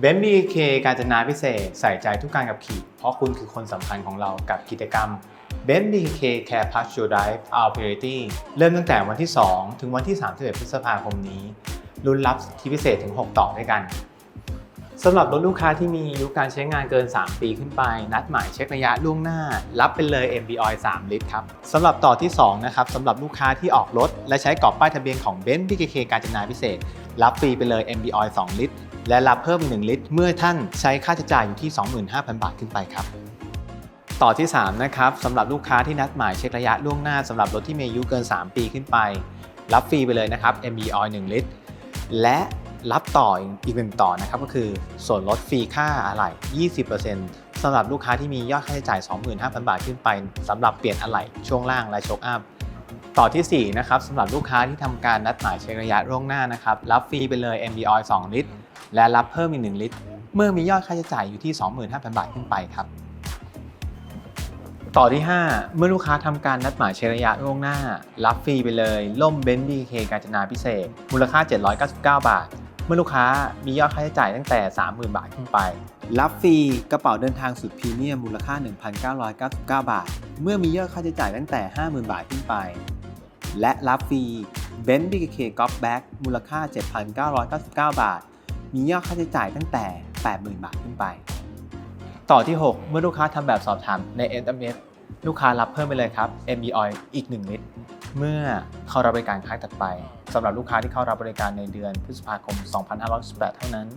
เบนบีเคการจนาพิเศษใส่ใจทุกการขับขี่ เพราะคุณคือคนสำคัญของเรากับกิจกรรม b e n z BK Care Plus Your Drive Our Priority เริ่มตั้งแต่วันที่ 2 ถึงวันที่ 31 พฤษภาคมนี้รุ่นรับสิทธิพิเศษถึง 6 ต่อด้วยกันสำหรับรถลูกค้าที่มีอายุการใช้งานเกิน 3 ปีขึ้นไป นัดหมายเช็คระยะล่วงหน้า รับไปเลย MB Oil 3 ลิตรครับสำหรับต่อที่ 2 นะครับสำหรับลูกค้าที่ออกรถ และใช้กรอบป้ายทะเบียนของ b e n z BKK การจนาพิเศษ รับฟรีไปเลย MB Oil 2 ลิตร และรับเพิ่มอีก1ลิตร เมื่อท่านใช้ค่าใช้จ่ายอยู่ที่ 25,000 บาทขึ้นไปครับ ต่อที่ 3 นะครับสำหรับลูกค้าที่นัดหมายเช็คระยะล่วงหน้าสำหรับรถที่มีอายุเกิน 3 ปีขึ้นไป รับฟรีไปเลยนะครับ MB Oil 1 ลิตร และรับต่ออีกหนึ่งต่อนะครับก็คือส่วนลดฟรีค่าอะไหล่ 20%สำหรับลูกค้าที่มียอดค่าใช้จ่าย 25,000 บาทขึ้นไปสำหรับเปลี่ยนอะไหล่ช่วงล่างและโชคอัพ ต่อทีสี่ 4 นะครับสำหรับลูกค้าที่ทำการนัดหมายเช็คระยะล่วงหน้านะครับ รับฟรีไปเลย MB Oil 2 ลิตร และรับเพิ่มอีก 1 ลิตร เมื่อมียอดค่าใช้จ่ายอยู่ที่ 25,000 บาทขึ้นไปครับ ต่อที่ 5 เมื่อลูกค้าทำการนัดหมายเช็คระยะล่วงหน้า รับฟรีไปเลยล่มเบนซ์บีเคการจนาพิเศษ มูลค่า 799 บาท เมื่อลูกค้ามียอดค่าใช้จ่ายตั้งแต่ 30,000 บาทขึ้นไป รับฟรีกระเป๋าเดินทางสุดพรีเมียมมูลค่า 1,999 บาท เมื่อมียอดค่าใช้จ่ายตั้งแต่ 50,000 บาทขึ้นไป และรับฟรีเบนซ์บีเคกอล์ฟแบ็กมูลค่า 7,999 บาท มียอดค่าใช้จ่ายตั้งแต่ 80,000 บาทขึ้นไป ต่อที่ 6 เมื่อลูกค้าทำแบบสอบถามใน SMS ลูกค้ารับเพิ่มไปเลยครับ MB Oil อีก 1 ลิตร เมื่อเข้ารับบริการครั้งถัดไปสำหรับลูกค้าที่เข้ารับบริการในเดือนพฤษภาคม 2518 เท่านั้น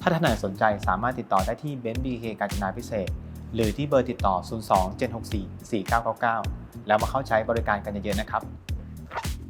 ถ้าท่านไหนสนใจสามารถติดต่อได้ที่เบนซ์บีเคการจนาพิเศษ หรือที่เบอร์ติดต่อ 02 764 4999 แล้วมาเข้าใช้บริการกันเยอะๆนะครับ Thank you.